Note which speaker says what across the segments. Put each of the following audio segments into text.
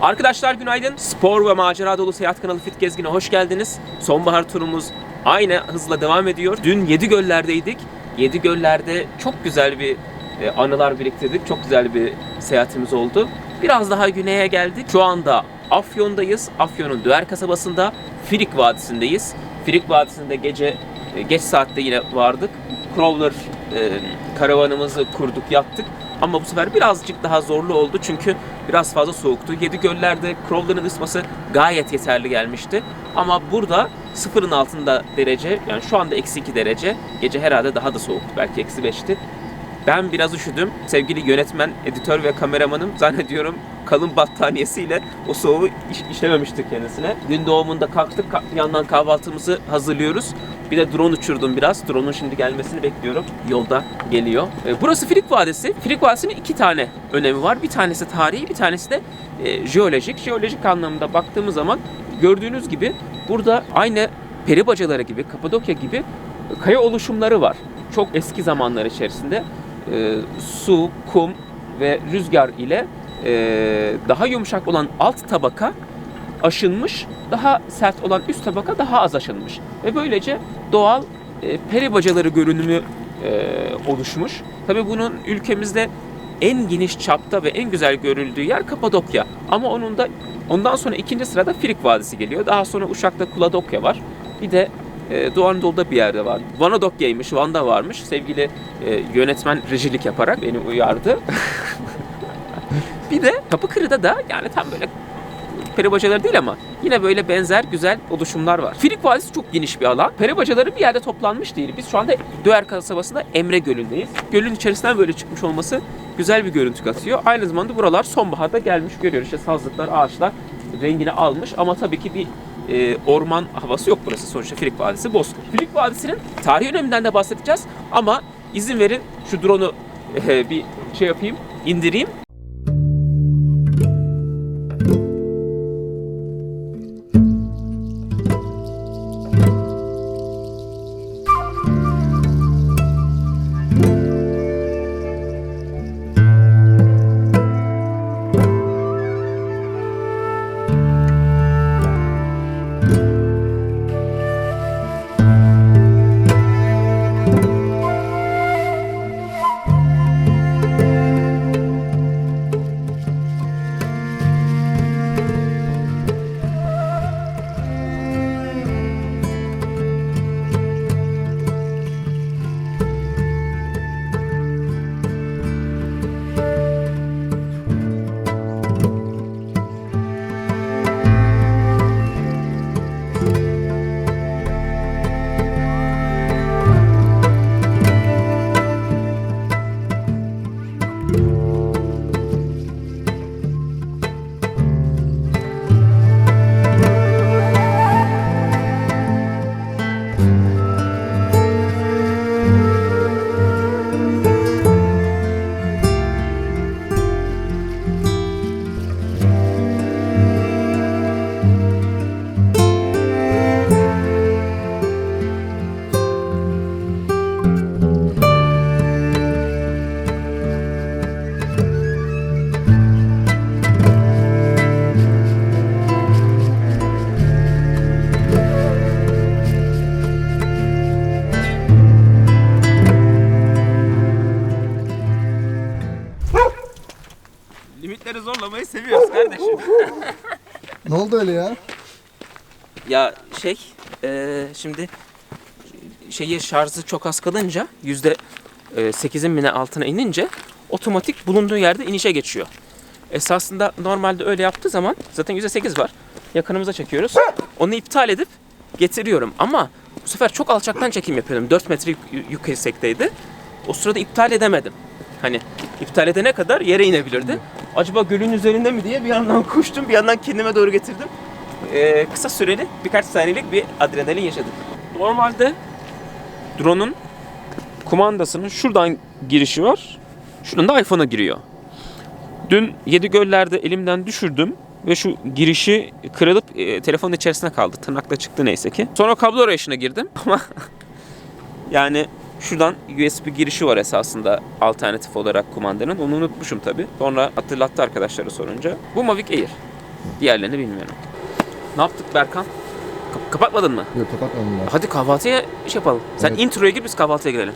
Speaker 1: Arkadaşlar günaydın. Spor ve macera dolu seyahat kanalı Fit Gezgin'e hoş geldiniz. Sonbahar turumuz aynı hızla devam ediyor. Dün Yedigöller'deydik. Yedigöller'de çok güzel bir e, anılar biriktirdik. Çok güzel bir seyahatimiz oldu. Biraz daha güneye geldik. Şu anda Afyon'dayız. Afyon'un Düer kasabasında Firik Vadisi'ndeyiz. Firik Vadisi'nde gece e, geç saatte yine vardık. Crawler e, karavanımızı kurduk, yattık. Ama bu sefer birazcık daha zorlu oldu çünkü biraz fazla soğuktu. Yedi göllerde Crawler'ın ısması gayet yeterli gelmişti. Ama burada sıfırın altında derece, yani şu anda eksi 2 derece. Gece herhalde daha da soğuktu, belki eksi 5'ti. Ben biraz üşüdüm. Sevgili yönetmen, editör ve kameramanım zannediyorum kalın battaniyesiyle o soğuğu iş- işlememiştir kendisine. Gün doğumunda kalktık, ka- bir yandan kahvaltımızı hazırlıyoruz. Bir de drone uçurdum biraz. Drone'un şimdi gelmesini bekliyorum. Yolda geliyor. E, Burası Filik Vadisi. Filik Vadisi'nin iki tane önemi var. Bir tanesi tarihi, bir tanesi de e, jeolojik. Jeolojik anlamda baktığımız zaman gördüğünüz gibi burada aynı peri bacaları gibi, Kapadokya gibi kaya oluşumları var. Çok eski zamanlar içerisinde e, su, kum ve rüzgar ile e, daha yumuşak olan alt tabaka aşınmış, daha sert olan üst tabaka daha az aşınmış. Ve böylece doğal e, peri bacaları görünümü e, oluşmuş. Tabii bunun ülkemizde en geniş çapta ve en güzel görüldüğü yer Kapadokya. Ama onun da ondan sonra ikinci sırada Firik Vadisi geliyor. Daha sonra Uşak'ta Kuladokya var. Bir de e, Doğu Anadolu'da bir yerde var. Vanadokya'ymış, Van'da varmış. Sevgili e, yönetmen rejilik yaparak beni uyardı. bir de Kapıkırı'da da yani tam böyle peri bacaları değil ama yine böyle benzer güzel oluşumlar var. Filik Vadisi çok geniş bir alan. Peri bacaları bir yerde toplanmış değil. Biz şu anda Döer kasabasında Emre Gölü'ndeyiz. Gölün içerisinden böyle çıkmış olması güzel bir görüntü katıyor. Aynı zamanda buralar sonbaharda gelmiş görüyoruz. İşte sazlıklar, ağaçlar rengini almış ama tabii ki bir e, orman havası yok burası. Sonuçta Filik Vadisi bozkır. Filik Vadisi'nin tarihi öneminden de bahsedeceğiz ama izin verin şu drone'u e, bir şey yapayım, indireyim.
Speaker 2: Ne oldu öyle ya?
Speaker 1: Ya şey, eee, şimdi şeyi şarjı çok az kalınca yüzde e, sekizin bine altına inince otomatik bulunduğu yerde inişe geçiyor. Esasında normalde öyle yaptığı zaman zaten yüzde sekiz var. Yakınımıza çekiyoruz. Onu iptal edip getiriyorum ama bu sefer çok alçaktan çekim yapıyordum. 4 metre yuk- yüksekteydi. O sırada iptal edemedim. Hani iptal edene kadar yere inebilirdi. Acaba gölün üzerinde mi diye bir yandan koştum bir yandan kendime doğru getirdim. Ee, kısa süreli birkaç saniyelik bir adrenalin yaşadık. Normalde drone'un kumandasının şuradan girişi var. Şuradan da iPhone'a giriyor. Dün yedi göllerde elimden düşürdüm ve şu girişi kırılıp e, telefonun içerisine kaldı. Tırnakla çıktı neyse ki. Sonra kablo arayışına girdim ama yani şuradan USB girişi var esasında alternatif olarak kumandanın. Onu unutmuşum tabi. Sonra hatırlattı arkadaşlara sorunca. Bu Mavic Air. Diğerlerini bilmiyorum. Ne yaptık Berkan? Kap- kapatmadın mı?
Speaker 2: Yok kapatmadım ben.
Speaker 1: Hadi kahvaltıya iş yapalım. Sen
Speaker 2: Evet.
Speaker 1: introya gir biz kahvaltıya girelim.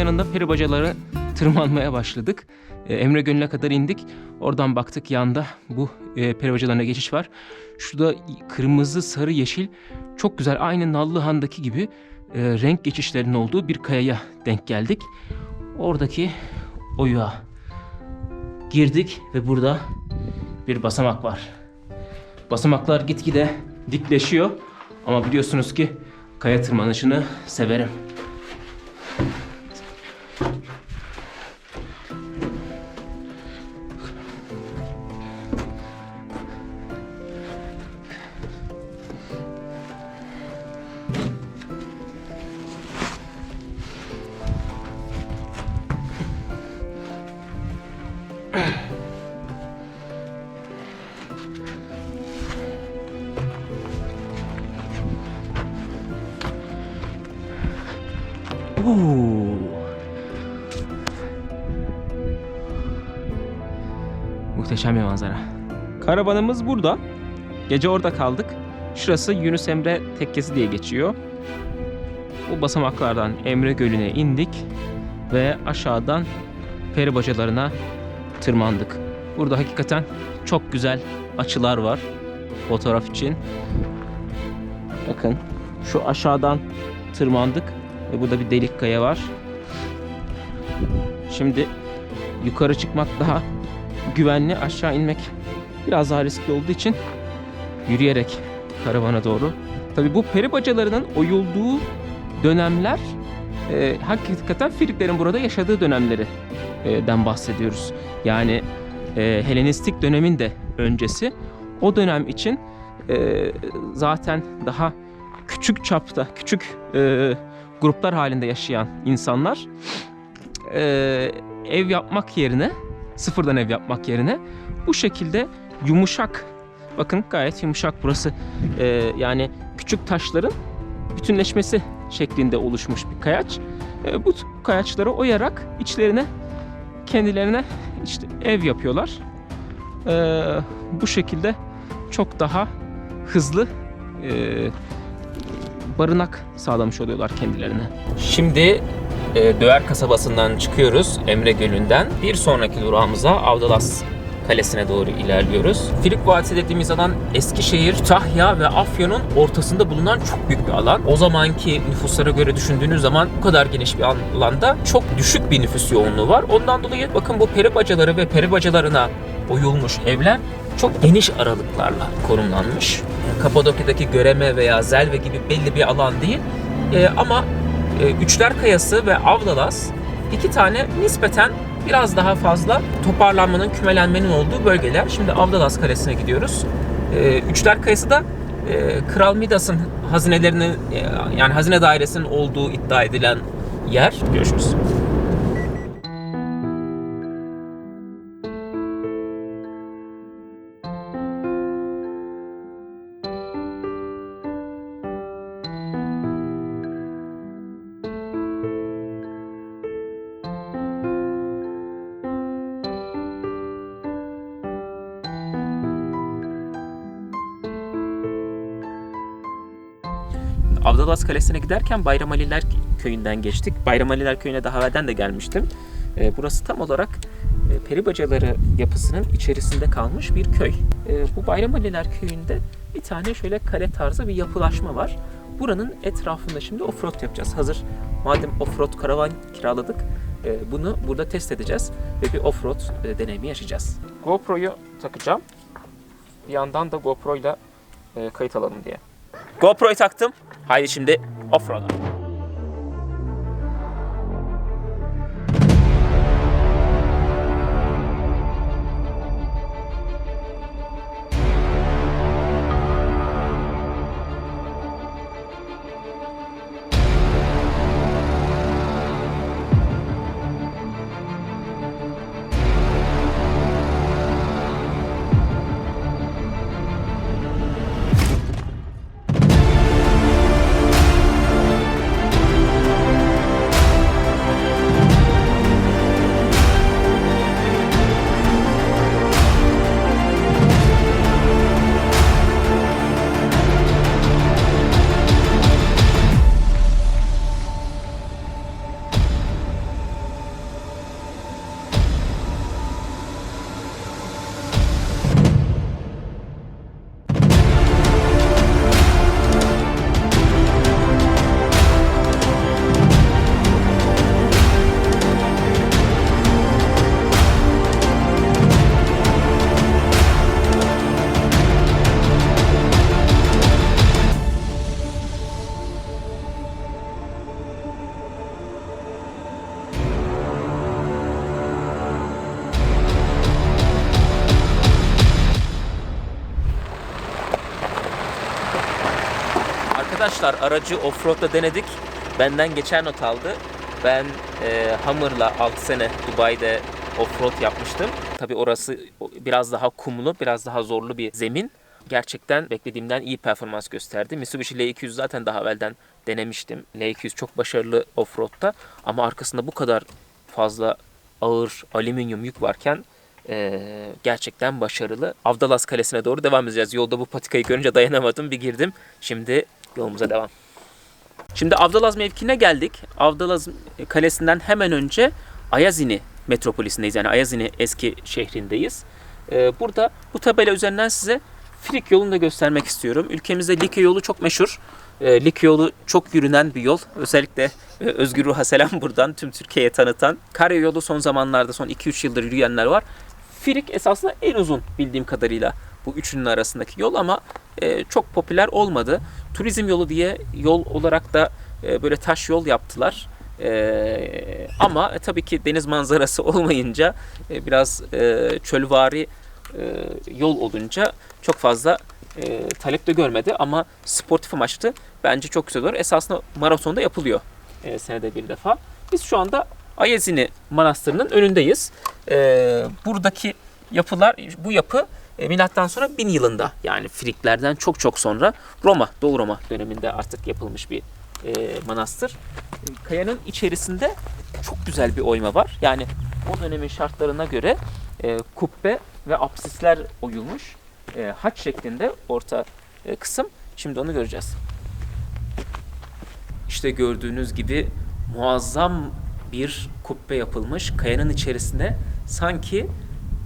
Speaker 1: Yanında peri bacaları tırmanmaya başladık. Ee, Emre Gölü'ne kadar indik. Oradan baktık yanda bu e, peri geçiş var. Şurada kırmızı, sarı, yeşil çok güzel aynı Nallıhan'daki gibi e, renk geçişlerinin olduğu bir kayaya denk geldik. Oradaki oyuğa girdik ve burada bir basamak var. Basamaklar gitgide dikleşiyor ama biliyorsunuz ki kaya tırmanışını severim. Muhteşem bir manzara. Karavanımız burada. Gece orada kaldık. Şurası Yunus Emre Tekkesi diye geçiyor. Bu basamaklardan Emre Gölü'ne indik ve aşağıdan peri bacalarına tırmandık. Burada hakikaten çok güzel açılar var fotoğraf için. Bakın şu aşağıdan tırmandık ve burada bir delik kaya var. Şimdi yukarı çıkmak daha güvenli, aşağı inmek biraz daha riskli olduğu için yürüyerek karavana doğru. Tabii bu peri bacalarının oyulduğu dönemler e, hakikaten Firiklerin burada yaşadığı dönemleri e, bahsediyoruz. Yani e, Helenistik dönemin de öncesi. O dönem için e, zaten daha küçük çapta, küçük e, gruplar halinde yaşayan insanlar e, ev yapmak yerine, sıfırdan ev yapmak yerine bu şekilde yumuşak, bakın gayet yumuşak burası. E, yani küçük taşların bütünleşmesi şeklinde oluşmuş bir kayaç. E, bu kayaçları oyarak içlerine kendilerine işte ev yapıyorlar. E, bu şekilde çok daha hızlı e, barınak sağlamış oluyorlar kendilerine. Şimdi e, Döver kasabasından çıkıyoruz Emre Gölü'nden. Bir sonraki durağımıza Avdalas Kalesi'ne doğru ilerliyoruz. Filik Vadisi dediğimiz alan Eskişehir, Tahya ve Afyon'un ortasında bulunan çok büyük bir alan. O zamanki nüfuslara göre düşündüğünüz zaman bu kadar geniş bir alanda çok düşük bir nüfus yoğunluğu var. Ondan dolayı bakın bu peri bacaları ve peri bacalarına oyulmuş evler çok geniş aralıklarla konumlanmış. Kapadokya'daki Göreme veya Zelve gibi belli bir alan değil. Ee, ama Üçler Kayası ve Avdalas iki tane nispeten biraz daha fazla toparlanmanın, kümelenmenin olduğu bölgeler. Şimdi Avdalas Kalesi'ne gidiyoruz. Ee, Üçler Kayası da e, Kral Midas'ın hazinelerinin e, yani hazine dairesinin olduğu iddia edilen yer. Görüşürüz. Avdalas Kalesi'ne giderken Bayramaliler köyünden geçtik. Bayramaliler köyüne daha evvelden de gelmiştim. Ee, burası tam olarak e, peri bacaları yapısının içerisinde kalmış bir köy. Ee, bu Bayramaliler köyünde bir tane şöyle kare tarzı bir yapılaşma var. Buranın etrafında şimdi offroad yapacağız. Hazır madem offroad karavan kiraladık e, bunu burada test edeceğiz ve bir offroad e, deneyimi yaşayacağız. GoPro'yu takacağım. Bir yandan da GoPro ile e, kayıt alalım diye. GoPro'yu taktım. Haydi şimdi offroad'a. Arkadaşlar aracı offroad'da denedik. Benden geçer not aldı. Ben e, Hummer'la 6 sene Dubai'de offroad yapmıştım. Tabi orası biraz daha kumlu, biraz daha zorlu bir zemin. Gerçekten beklediğimden iyi performans gösterdi. Mitsubishi L200 zaten daha evvelden denemiştim. L200 çok başarılı offroad'da ama arkasında bu kadar fazla ağır alüminyum yük varken e, gerçekten başarılı. Avdalas Kalesi'ne doğru devam edeceğiz. Yolda bu patikayı görünce dayanamadım bir girdim. Şimdi yolumuza devam. Şimdi Avdalaz mevkine geldik. Avdalaz Kalesi'nden hemen önce Ayazini metropolisindeyiz. Yani Ayazini eski şehrindeyiz. Ee, burada bu tabela üzerinden size Frik yolunu da göstermek istiyorum. Ülkemizde Likya yolu çok meşhur. Likya yolu çok yürünen bir yol. Özellikle e, Özgür Ruh'a selam buradan tüm Türkiye'ye tanıtan. Karya yolu son zamanlarda son 2-3 yıldır yürüyenler var. Frik esasında en uzun bildiğim kadarıyla bu üçünün arasındaki yol ama e, çok popüler olmadı. Turizm yolu diye yol olarak da e, böyle taş yol yaptılar. E, ama tabii ki deniz manzarası olmayınca e, biraz e, çölvari e, yol olunca çok fazla e, talep de görmedi ama sportif amaçlı bence çok güzel olur. Esasında maratonda yapılıyor e, senede bir defa. Biz şu anda Ayazini Manastırı'nın önündeyiz. E, buradaki yapılar, bu yapı e, milattan sonra 1000 yılında yani Friklerden çok çok sonra Roma, Doğu Roma döneminde artık yapılmış bir e, manastır. Kayanın içerisinde çok güzel bir oyma var. Yani o dönemin şartlarına göre e, kubbe ve apsisler oyulmuş. E, haç şeklinde orta e, kısım. Şimdi onu göreceğiz. İşte gördüğünüz gibi muazzam bir kubbe yapılmış. Kayanın içerisinde sanki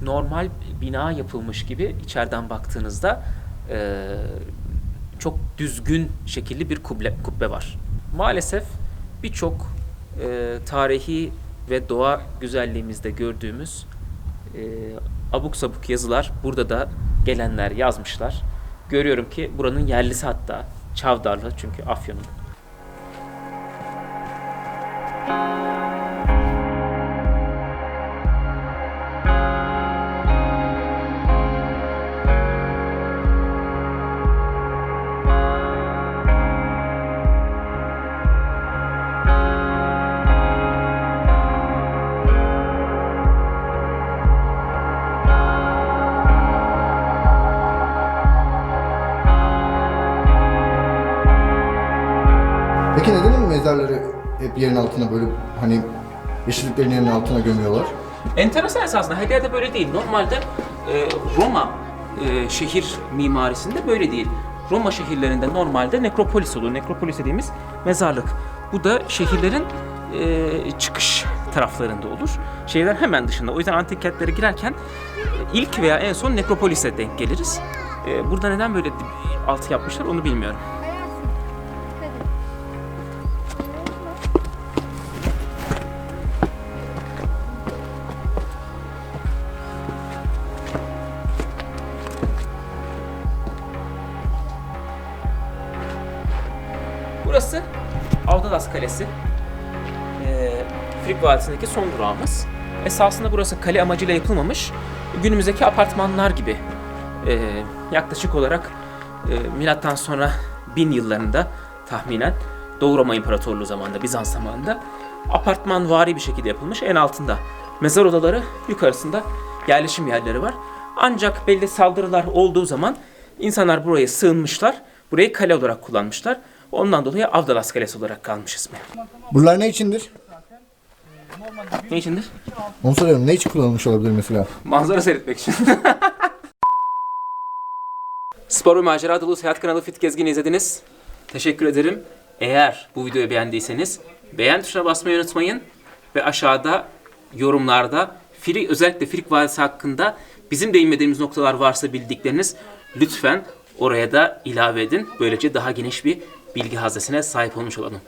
Speaker 1: normal bina yapılmış gibi içeriden baktığınızda e, çok düzgün şekilli bir kubbe, kubbe var. Maalesef birçok e, tarihi ve doğa güzelliğimizde gördüğümüz e, abuk sabuk yazılar burada da gelenler yazmışlar. Görüyorum ki buranın yerlisi hatta Çavdarlı çünkü Afyon'un.
Speaker 2: Peki neden bu mezarları hep yerin altına böyle hani yeşilliklerin yerin altına gömüyorlar?
Speaker 1: Enteresan esasında her yerde böyle değil. Normalde e, Roma e, şehir mimarisinde böyle değil. Roma şehirlerinde normalde nekropolis olur. Nekropolis dediğimiz mezarlık. Bu da şehirlerin e, çıkış taraflarında olur. Şehirler hemen dışında. O yüzden antik kentlere girerken e, ilk veya en son nekropolise denk geliriz. E, burada neden böyle altı yapmışlar onu bilmiyorum. Avdalas Kalesi. Ee, Frig Vadisi'ndeki son durağımız. Esasında burası kale amacıyla yapılmamış. Günümüzdeki apartmanlar gibi. Ee, yaklaşık olarak e, milattan sonra 1000 yıllarında tahminen Doğu Roma İmparatorluğu zamanında, Bizans zamanında apartman vari bir şekilde yapılmış. En altında mezar odaları, yukarısında yerleşim yerleri var. Ancak belli saldırılar olduğu zaman insanlar buraya sığınmışlar. Burayı kale olarak kullanmışlar. Ondan dolayı Avdalas Kalesi olarak kalmış ismi.
Speaker 2: Buralar ne içindir?
Speaker 1: Ne içindir?
Speaker 2: Onu soruyorum. Ne için kullanılmış olabilir mesela?
Speaker 1: Manzara seyretmek için. Spor ve macera dolu seyahat kanalı Fit Gezgin'i izlediniz. Teşekkür ederim. Eğer bu videoyu beğendiyseniz beğen tuşuna basmayı unutmayın. Ve aşağıda yorumlarda Frig, özellikle Frig Vadisi hakkında bizim değinmediğimiz noktalar varsa bildikleriniz lütfen oraya da ilave edin. Böylece daha geniş bir bilgi haznesine sahip olmuş olalım.